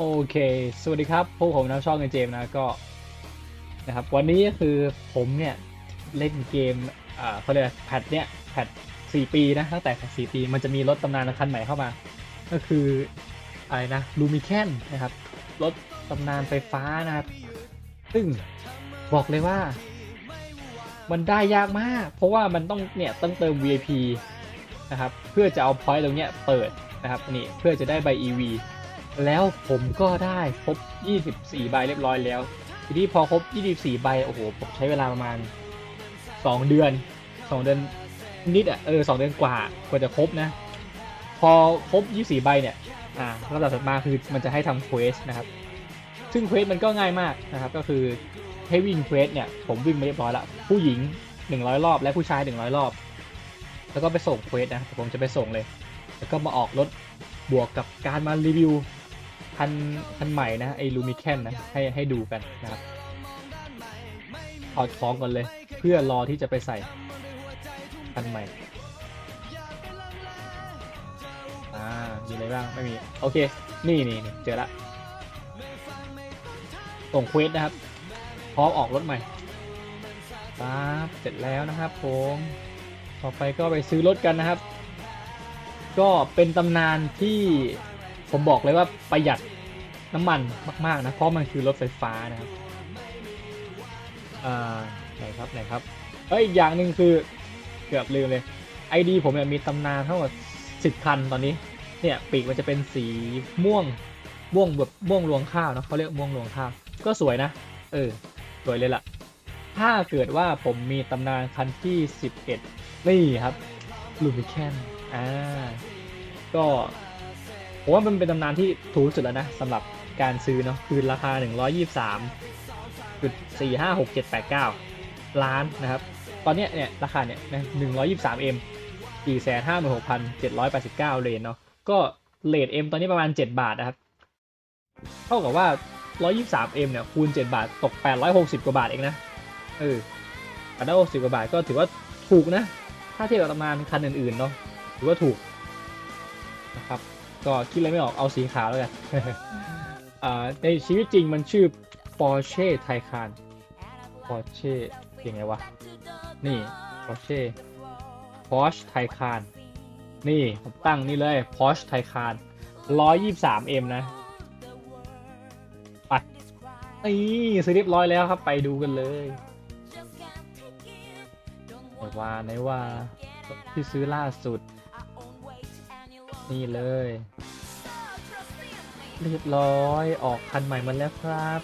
โอเค สวัสดีครับ พวกผมนะช่องเจมนะก็นะครับ วันนี้ก็คือผมเนี่ย เล่นเกมอ่าเขาเรียกแพทเนี่ยแพทสี่ปีนะ ตั้งแต่สี่ปี มันจะมีรถตำนานคันใหม่เข้ามา ก็คืออะไรนะลูมิแคนนะครับ รถตำนานไฟฟ้านะครับ ซึ่งบอกเลยว่า มันได้ยากมาก เพราะว่ามันต้องเนี่ยต้องเติม VIP นะครับ เพื่อจะเอาพอยต์ตรงเนี้ยเปิดนะครับนี่เพื่อจะได้ใบ EV แล้วผมก็ได้ครบ 24 ใบเรียบร้อยแล้ว ทีนี้พอครบ 24 ใบ โอ้โห ผมใช้เวลาประมาณ 2 เดือน 2 เดือนนิดอะ เออ2เดือนกว่ากว่าจะครบนะ พอครบ 24 ใบเนี่ย อ่าลำดับถัดมาคือมันจะให้ทำเควสนะครับ ซึ่งเควสมันก็ง่ายมากนะครับ ก็คือให้วิ่งเควสเนี่ย ผมวิ่งมาเรียบร้อยล้วผู้หญิง 100 รอบ และผู้ชาย 100 รอบ แล้วก็ไปส่งเควสนะ ผมจะไปส่งเลย แล้วก็มาออกรถบวกกับการมารีวิว คันคันใหม่นะไอลูมิแคนนะให้ให้ดูกันนะครับถอดของก่อนเลย เพื่อรอที่จะไปใส่คันใหม่อ่ามีอะไรบ้างไม่มี โอเคนี่นี่นี่เจอละส่งเควสนะครับ พร้อมออกรถใหม่ปั๊บเสร็จแล้วนะครับผมต่อไปก็ไปซื้อรถกันนะครับ ก็เป็นตำนานที่ผมบอกเลยว่าประหยัด น้ำมันมากๆนะ เพราะมันคือรถไฟฟ้านะครับอ่าไหนครับไหนครับเอ้ยอย่างหนึ่งคือเกือบลืมเลย ID ผมเนี่ยมีตำนานทั้งหมด10คันตอนนี้ เนี่ยปีกมันจะเป็นสีม่วงม่วงแบบม่วงรวงข้าวเนะเขาเรียกม่วงรวงข้าวก็สวยนะ เออ สวยเลยล่ะ ถ้าเกิดว่าผมมีตำนานคันที่ 11 นี่ครับลูมิแคนอ่าก็ผมว่ามันเป็นตำนานที่ถูกสุดแล้วนะสำหรับ การซื้อเนาะคือราคา 123จุด4 5 6 7 8 9 ล้านนะครับ ตอนเนี้ยเนี่ยราคาเนี่ยนะ 123M 456,789เหรียญเนาะก็เลท M ตอนนี้ประมาณ 7 บาทนะครับ เท่ากับว่า 123M เนี่ยคูณ 7 บาทตก 860 กว่าบาทเองนะเออ860 กว่าบาทก็ถือว่าถูกนะ ถ้าเทียบกับตำนานคันอื่นๆเนาะถือว่าถูกนะครับ ก็คิดอะไรไม่ออกเอาสีขาวแล้วกัน ในชีวิตจริงมันชื่อ Porsche Taycan Porsche ยังไงวะ นี่ Porsche Porsche Taycan นี่ผมตั้งนี่เลย Porsche Taycan 123M นะไปนี่ซื้อเรียบร้อยแล้วครับไปดูกันเลยไหนว่าไหนว่าที่ซื้อล่าสุด นี่เลย เรียบร้อยออกคันใหม่มาแล้วครับ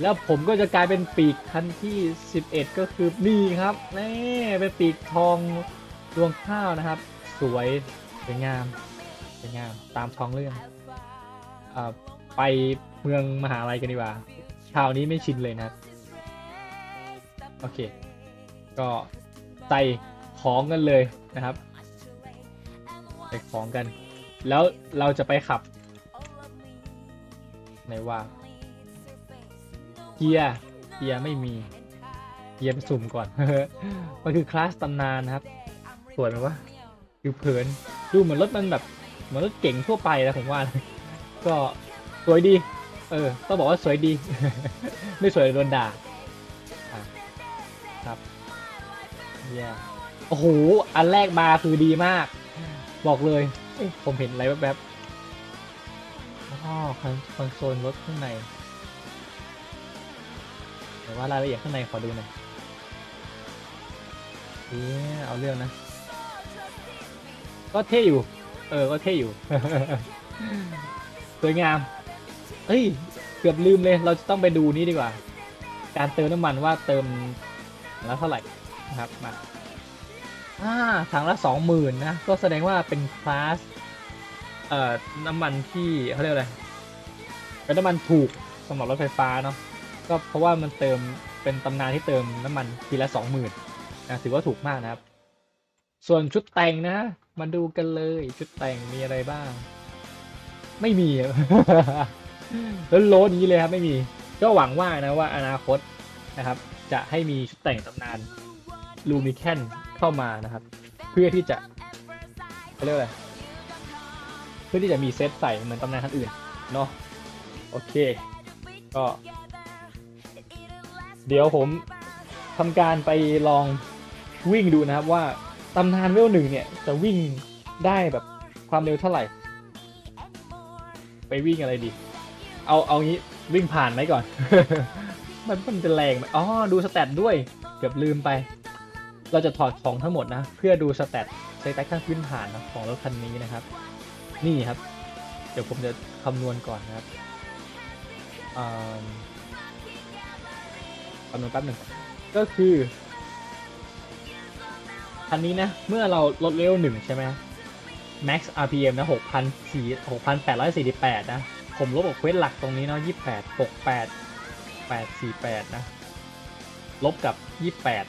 แล้วผมก็จะกลายเป็นปีกคันที่ 11 ก็คือนี่ครับนี่เป็นปีกทองดวงข้าวนะครับ สวยสวยงามสวยงามตามท้องเรื่องอไปเมืองมหาลัยกันดีกว่าคราวนี้ไม่ชินเลยนะครับโอเค ก็ใส่ของกันเลยนะครับใส่ของกัน แล้วเราจะไปขับ ไหนว่าเกียร์เกียร์ไม่มีเกียร์ไปสุ่มก่อนมันคือคลาสตำนานนะครับสวยไหมวะดูเผินดูเหมือนรถมันแบบเหมือนรถเก่งทั่วไปนะผมว่า ก็สวยดี เออต้องบอกว่าสวยดี ไม่สวยโดนด่าครับเยี่โอ้โห อันแรกมาคือดีมาก บอกเลย ผมเห็นอะไรแวบ อ๋อคอนโซลรถข้างในแต่ว่ารายละเอียดข้างในขอดูหน่อยเอ๊ะเอาเรื่องนะ ก็เท่อยู่ เออ ก็เท่อยู่ สวยงามเอ้ย เกือบลืมเลย เราจะต้องไปดูนี่ดีกว่า การเติมน้ำมันว่าเติมแล้วเท่าไหร่นะครับ มาอ่าถังละสองหมื่นนะ ก็แสดงว่าเป็นคลาส เอ่อน้ำมันที่เขาเรียกอะไรเป็นน้ำมันถูกสำหรับรถไฟฟ้าเนาะก็เพราะว่ามันเติมเป็นตำนานที่เติมน้ำมันทีละสองหมื่นนะถือว่าถูกมากนะครับ ส่วนชุดแต่งนะ มาดูกันเลยชุดแต่งมีอะไรบ้าง ไม่มีแล้วโลดนี้เลยครับไม่มี ก็หวังว่านะว่าอนาคตนะครับ จะให้มีชุดแต่งตำนานลูมิแคนเข้ามานะครับ เพื่อที่จะเขาเรียกอะไร เพื่อที่จะมีเซตใส่เหมือนตำนานท่านอื่นเนาะโอเค ก็ เดี๋ยวผมทำการไปลองวิ่งดูนะครับว่าตำนานเวลหนึ่งเนี่ยจะวิ่งได้แบบความเร็วเท่าไหร่ ไปวิ่งอะไรดี เอาเอางี้วิ่งผ่านไหมก่อน มันมันจะแรงไหมอ๋อดูสแตทด้วย เกือบลืมไป เราจะถอดของทั้งหมดนะ เพื่อดูสแตทสเตตัสขั้นพื้นฐานนะของรถคันนี้นะครับ นี่ครับ เดี๋ยวผมจะคำนวณก่อนนะครับคำนวณแป๊บหนึ่งก็คือคันนี้นะ เมื่อเราลดเลเวลหนึ่งใช่ไหม max rpm นะ6,400 6,848นะ ผมลบออกเควสหลักตรงนี้เนาะ28 68 848นะ ลบกับ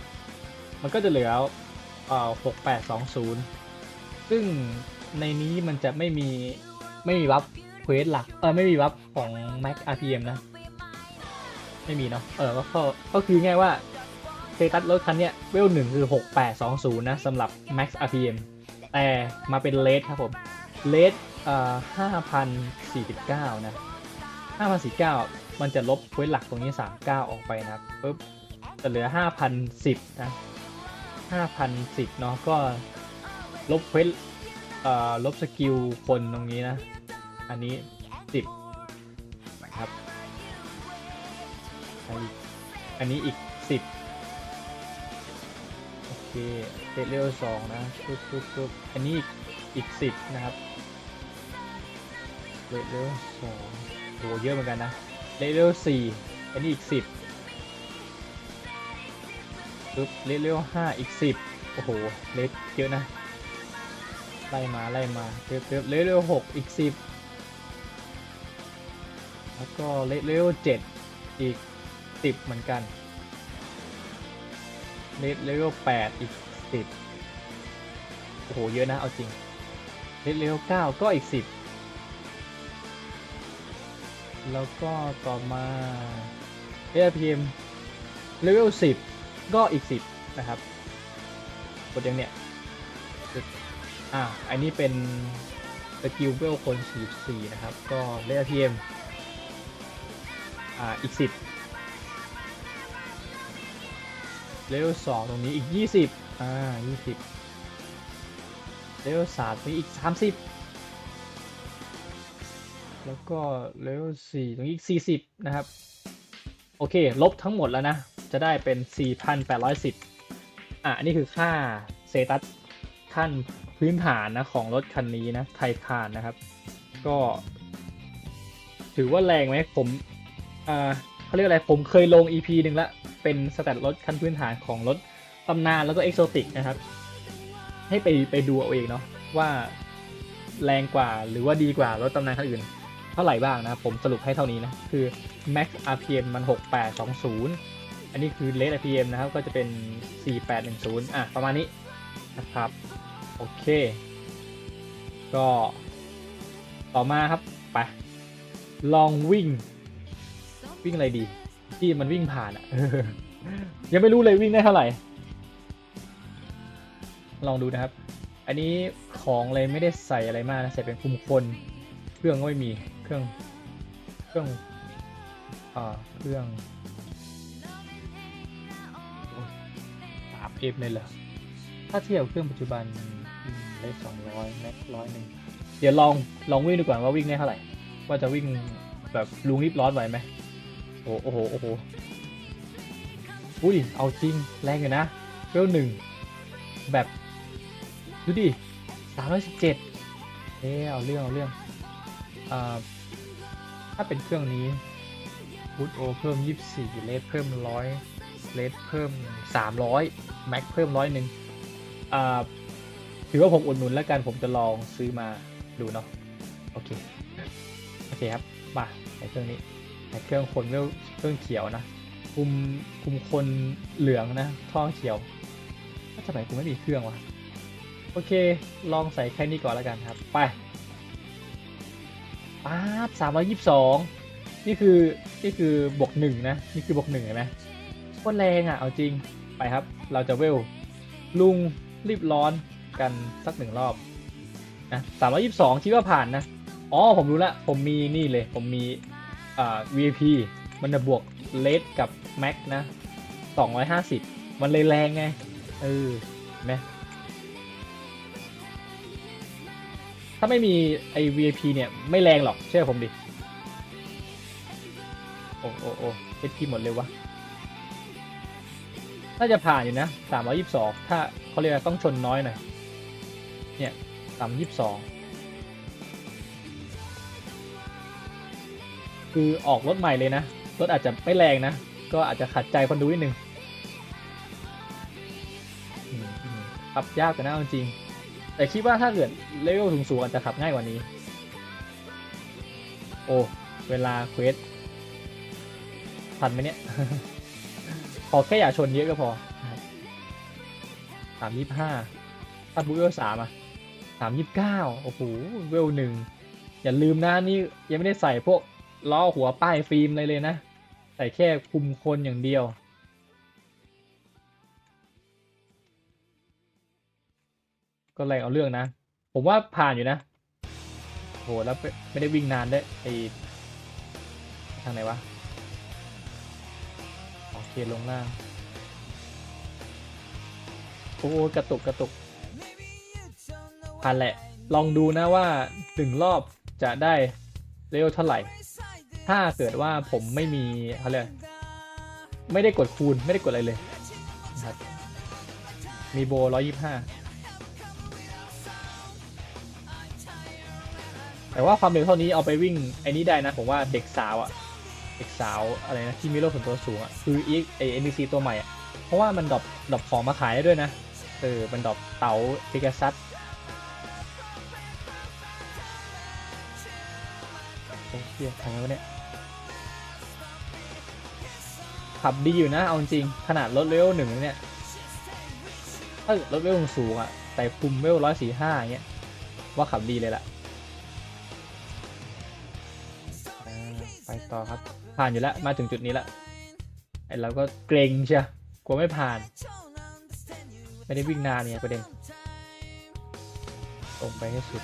28มันก็จะเหลือเอ่อ6820ซึ่ง ในนี้มันจะไม่มีไม่มีวับเควสหลัก เออไม่มีวับของ max rpm นะ ไม่มีเนาะ เออก็ก็ก็คือง่ายว่าสเตตัสรถคันเนี้ยเวลหนึ่งคือ 6820 นะสำหรับ max rpm แต่มาเป็นเลทครับผมเลทเอ่อ5,049 นะ 5,049 มันจะลบเควสหลักตรงนี้ 39 ออกไปนะปุ๊บจะเหลือ 5,010 นะ 5,010 เนาะก็ลบเควส ลบสกิลคนตรงนี้นะ อันนี้10นะครับอันนี้อันนี้อีก10โอเคเรเรลสองนะปึ๊บปึ๊บปึ๊บอันนี้อีกอีกสิบนะครับเรเรลสองโหเยอะเหมือนกันนะเรเรลสี่อันนี้อีกสิบปึ๊บเรเรลห้าอีกสิบโอ้โห เล็กเยอะนะ ไล่มาไล่มาปึ๊บปึ๊บเรเรลหกอีกสิบแล้วก็เรเรลเจ็ดอีกสิบเหมือนกันเลเวลแปดอีกสิบโอ้โห เยอะนะ เอาจริงเลเลเวลเก้าก็อีกสิบแล้วก็ต่อมาเอพีเอ็มเลเวลสิบก็อีกสิบนะครับกดยังเนี่ย อ่าอันนี้เป็นสกิลเวลคน44นะครับ ก็เลเวลพีเอ็มอ่าอีกสิบเลเวลสองตรงนี้อีกยี่สิบอ่ายี่สิบเลเวลสามตรงนี้อีกสามสิบแล้วก็เลเวลสี่ตรงนี้อีกสี่สิบนะครับ โอเค ลบทั้งหมดแล้วนะ จะได้เป็นสี่พันแปดร้อยสิบอะอันนี้คือค่าเซตัสขั้น พื้นฐานนะของรถคันนี้นะไทคานนะครับ ก็ ถือว่าแรงไหมผมอ่าเขาเรียกอะไรผมเคยลง EP หนึ่งละ เป็นสแตทรถขั้นพื้นฐานของรถตำนานแล้วก็เอกโซติกนะครับ ให้ไปไปดูเอาเองเนาะว่าแรงกว่าหรือว่าดีกว่ารถตำนานคันอื่น เท่าไหร่บ้างนะครับผมสรุปให้เท่านี้นะ คือ max rpm มัน 6820 อันนี้คือ late rpm นะครับ ก็จะเป็น 4810 อะ ประมาณนี้นะครับ โอเค ก็ต่อมาครับ ไป ลองวิ่ง วิ่งอะไรดี ที่มันวิ่งผ่านอะยังไม่รู้เลยวิ่งได้เท่าไหร่ ลองดูนะครับ อันนี้ของเลยไม่ได้ใส่อะไรมากนะ ใส่เป็นคุมคน เครื่องก็ไม่มี เครื่อง เครื่องอ่าเครื่องสามเอฟเลยเหรอถ้าเทียบเครื่องปัจจุบัน ได้สองร้อยแม็กร้อยหนึ่งเดี๋ยวลองลองวิ่งดูก่อนว่าวิ่งได้เท่าไหร่ ว่าจะวิ่งแบบลุงรีบร้อนไหวไหมโอ้โอ้โหโอ้โหอุ้ยเอาจริงแรงอยู่นะเวลหนึ่งแบบดูดิสามร้อยสิบเจ็ดเอ๊ะเอาเรื่องเอาเรื่องอ่าถ้าเป็นเครื่องนี้บูตโอเพิ่มยี่สี่เลสเพิ่มร้อยเลสเพิ่มสามร้อยแม็กเพิ่มร้อยหนึ่งอ่า ถือว่าผมอุดหนุนแล้วกันผมจะลองซื้อมาดูเนาะโอเคโอเคครับมาในเครื่องนี้แต่เครื่องคนเวลเครื่องเขียวนะคุมคุมคนเหลืองนะท่อเขียวถ้าทำไมกูไม่มีเครื่องวะโอเค ลองใส่แค่นี้ก่อนแล้วกันครับ ไปป๊าบสามร้อยยี่สิบสองนี่คือนี่คือบวกหนึ่งนะ นี่คือบวกหนึ่งเห็นไหมโคตรแรงอะ เอาจริงไปครับ เราจะเวล ลุงรีบร้อน กันสักหนึ่งรอบนะสามร้อยยี่สิบสองคิดว่าผ่านนะ อ๋อ ผมรู้ละ ผมมีนี่เลย ผมมีอ่า VIP มันจะบวกเลสกับแม็กนะ250มันเลยแรงไง เออไหมถ้าไม่มีไอ้ VIP เนี่ยไม่แรงหรอกเชื่อผมดิ โอ้โอ้โอ้เอพีหมดเลยวะ น่าจะผ่านอยู่นะ322ถ้าเขาเรียกว่าต้องชนน้อยหน่อย เนี่ย322คือออกรถใหม่เลยนะ รถอาจจะไม่แรงนะ ก็อาจจะขัดใจคนดูนิดนึงขับยากแต่นะเอาจริง แต่คิดว่าถ้าเกิดเลเวลสูงๆอาจจะขับง่ายกว่านี้ โอ้ เวลาเควสทันไหมเนี่ยพอแค่อย่าชนเยอะก็พอสามยี่ห้าถ้าบูเวลสามอะ สามยี่เก้าโอ้โห เวลหนึ่ง อย่าลืมนะนี่ยังไม่ได้ใส่พวกล้อหัวป้ายฟิล์มอะไรเลยนะ ใส่แค่คุมคนอย่างเดียว ก็แรงเอาเรื่องนะ ผมว่าผ่านอยู่นะโหแล้วไม่ไม่ได้วิ่งนานด้วยไอทางไหนวะโอเคลงล่างโอ้กระตุกกระตุก ผ่านแหละ ลองดูนะว่าหนึ่งรอบจะได้เลเวลเท่าไหร่ ถ้าเกิดว่าผมไม่มีเขาเรียกไม่ได้กดคูณไม่ได้กดอะไรเลยนะครับมีโบร้อยยี่ห้าแต่ว่าความเร็วเท่านี้เอาไปวิ่งไอ้นี้ได้นะ ผมว่าเด็กสาวอะเด็กสาวอะไรนะที่มีโลกส่วนตัวสูงอะคืออีไอเอ็นดีซีตัวใหม่อะเพราะว่ามันดรอปดรอปของมาขายได้ด้วยนะเออมันดรอปเต๋าเพกาซัส เหี้ยทางไงวะเนี่ย ขับดีอยู่นะ เอาจริง ขนาดรถเลเวลหนึ่งเนี่ย ถ้ารถเลเวลสูงอะแต่คุมเลเวลร้อยสี่ห้าเงี้ย ว่าขับดีเลยล่ะอ่าไปต่อครับ ผ่านอยู่แล้ว มาถึงจุดนี้ละไอเราก็เกรงเชียกลัวไม่ผ่าน ไม่ได้วิ่งนานเนี่ยประเด็น ตรงไปให้สุด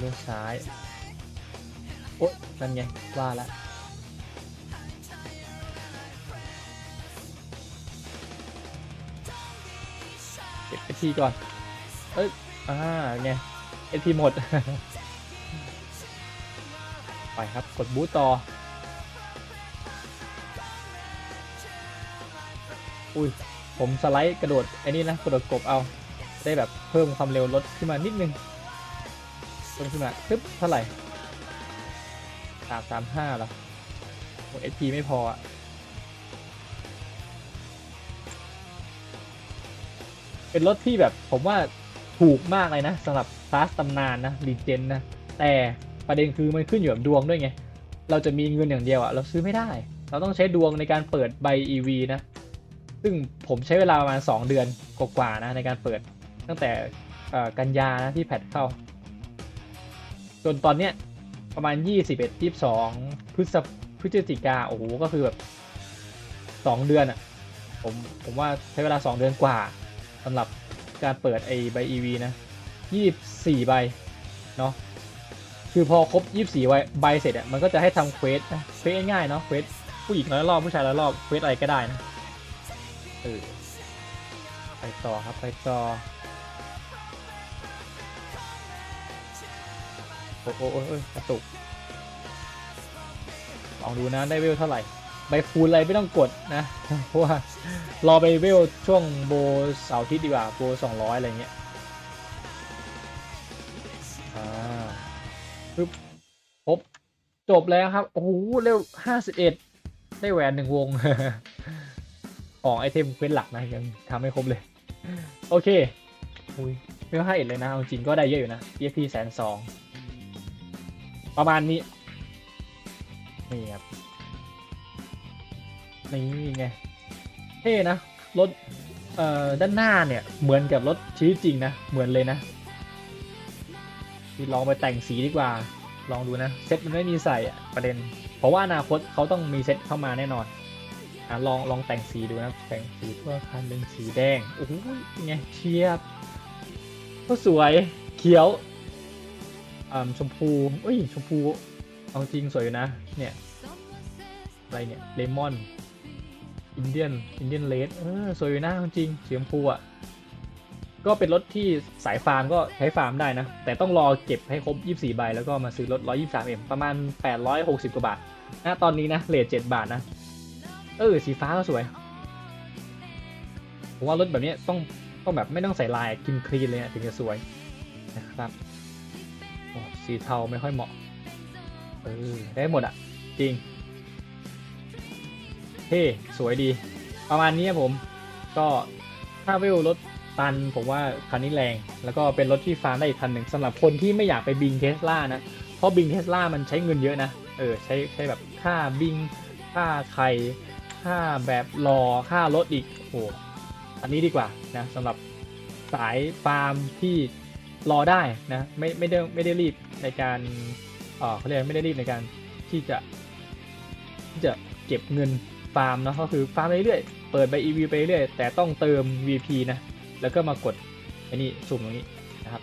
เลี้ยวซ้ายโอ๊ยนั่นไง ว่าล้วเก็บเอทีก่อน เอ้ย อ่าไงเอทีหมด ไปครับ กดบูตต่อ อุ้ย ผมสไลด์กระโดด ไอ้นี่นะ กระโดดกบเอา ได้แบบเพิ่มความเร็วลดขึ้นมานิดนึงเพิ่มขึ้นมาปึ๊บเท่าไหร่ สามสามห้าหรอโอ้เอทีไม่พออะเป็นรถที่แบบผมว่าถูกมากเลยนะสำหรับคลาสตำนานนะรีเจนนะ แต่ประเด็นคือมันขึ้นอยู่กับดวงด้วยไง เราจะมีเงินอย่างเดียวอะเราซื้อไม่ได้ เราต้องใช้ดวงในการเปิดใบ EV นะ ซึ่งผมใช้เวลาประมาณ 2 เดือนกว่าๆนะในการเปิดตั้งแต่กันยานะที่แพทเข้า จนตอนเนี้ย ประมาณ 21 22พฤษภพฤศจิกาโอ้โหก็คือแบบ2เดือนอะผมผมว่าใช้เวลา 2 เดือนกว่าสำหรับการเปิดไอใบ EV นะ 24 ใบเนาะคือพอครบ 24 ใบใบเสร็จอะมันก็จะให้ทำเควสเควสง่ายๆเนาะเควสผู้หญิงร้อยรอบผู้ชายร้อยรอบเควสอะไรก็ได้นะเออไปต่อครับไปต่อ โอ้โอ้โอ้กระตุกลองดูนะได้เวลเท่าไหร่ใบคูณอะไรไม่ต้องกดนะ เพราะว่ารอไปเวลช่วงโบเสาร์อาทิตย์ดีกว่าโบสองร้อยอะไรเงี้ยอ่าปึ๊บครบจบแล้วครับ โอ้โห เร็วห้าสิบเอ็ดได้แหวนหนึ่งวง ของไอเทมเควสหลักนะ ยังทำไม่ครบเลย โอเค อุ้ยไม่ว่าห้าเอ็ดเลยนะ จริงก็ได้เยอะอยู่นะ EFP แสนสอง ประมาณนี้ นี่ครับ นี่ไง เท่นะ รถ เอ่อ ด้านหน้าเนี่ย เหมือนกับรถชีวิตจริงนะ เหมือนเลยนะลองไปแต่งสีดีกว่า ลองดูนะ เซ็ตมันไม่มีใส่อะประเด็น เพราะว่าอนาคตเขาต้องมีเซ็ตเข้ามาแน่นอนอะลองลองแต่งสีดูนะ แต่งสีทั่วคันเป็นสีแดง โอ้โหเป็นไงเชียบก็สวย เขียว ชมพูเอ้ยชมพูเอาจริงสวยอยู่นะ เนี่ยอะไรเนี่ยเลมอนอินเดียนอินเดียนเลดเออสวยอยู่นะเอาจริงสีชมพูอะก็เป็นรถที่สายฟาร์มก็ใช้ฟาร์มได้นะ แต่ต้องรอเก็บให้ครบ 24 ใบ แล้วก็มาซื้อรถ 123M ประมาณ 860 กว่าบาทนะตอนนี้นะเลท7บาทนะ เออ สีฟ้าก็สวย ผมว่ารถแบบนี้ต้องต้องแบบไม่ต้องใส่ลายกินคลีนเลยนะถึงจะสวยนะครับ สีเทาไม่ค่อยเหมาะ เออ ได้หมดอะ จริง เท่สวยดี ประมาณนี้ครับผม ก็ถ้าเวลรถตัน ผมว่าคันนี้แรง แล้วก็เป็นรถที่ฟาร์มได้อีกคันหนึ่งสำหรับคนที่ไม่อยากไปบิงเทสลานะ เพราะบิงเทสลามันใช้เงินเยอะนะ เออ ใช้ใช้แบบค่าบิง ค่าไข่ค่าแบบรอค่ารถอีก โอ้โหอันนี้ดีกว่านะสำหรับสายฟาร์มที่ รอได้นะไม่ไม่ได้ไม่ได้รีบในการเออเขาเรียกไม่ได้รีบในการที่จะที่จะเก็บเงินฟาร์มเนาะก็คือฟาร์มไปเรื่อยเปิดใบ EV ไปเรื่อยแต่ต้องเติม VP นะแล้วก็มากดไอ้นี่สุ่มตรงนี้นะครับ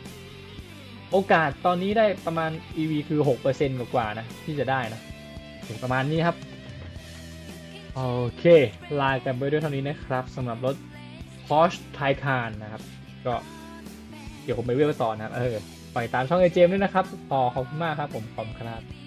โอกาสตอนนี้ได้ประมาณ EV คือ 6%กว่าๆนะที่จะได้นะถึงประมาณนี้ครับ โอเค ลากันไปด้วยเท่านี้นะครับสำหรับรถ Porsche Taycan นะครับ ก็ เดี๋ยวผมไปเวลต่อนะครับเออปล่อยตามช่องไอเจมด้วยนะครับต่อขอบคุณมากครับผมขอบคุณครับ